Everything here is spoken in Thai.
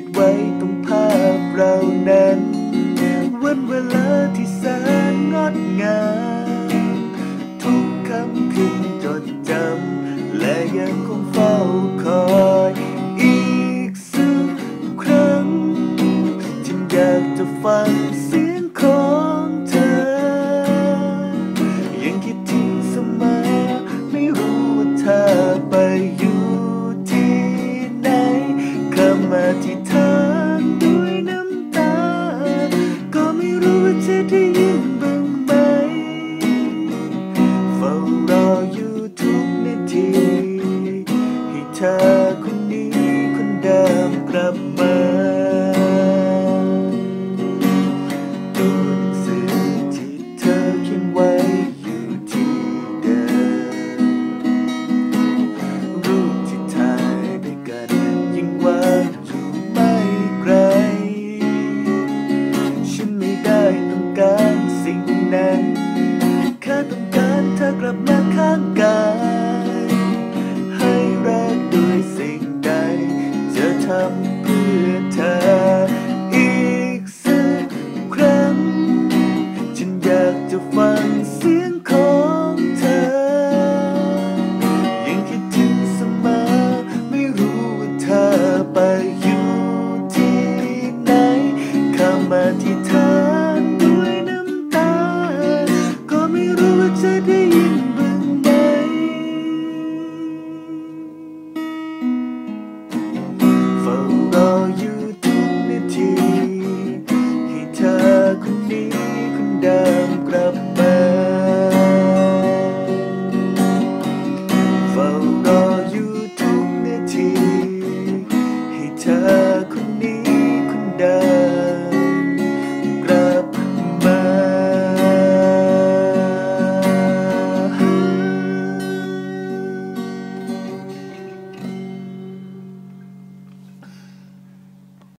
ดไว้ตรงภาพเรานั้น วันเวลาที่แสนงดงามทุกคำคืนจดจำ และยังคงเฝ้าคอยอีกสักครั้งฉันอยากจะฟังเสียงของเธอ ยังคิดถึงเสมอไม่รู้ว่าเธอไปอยู่ที่ไหนคำอธิษฐ รออยู่ทุกนาทีให้เธอ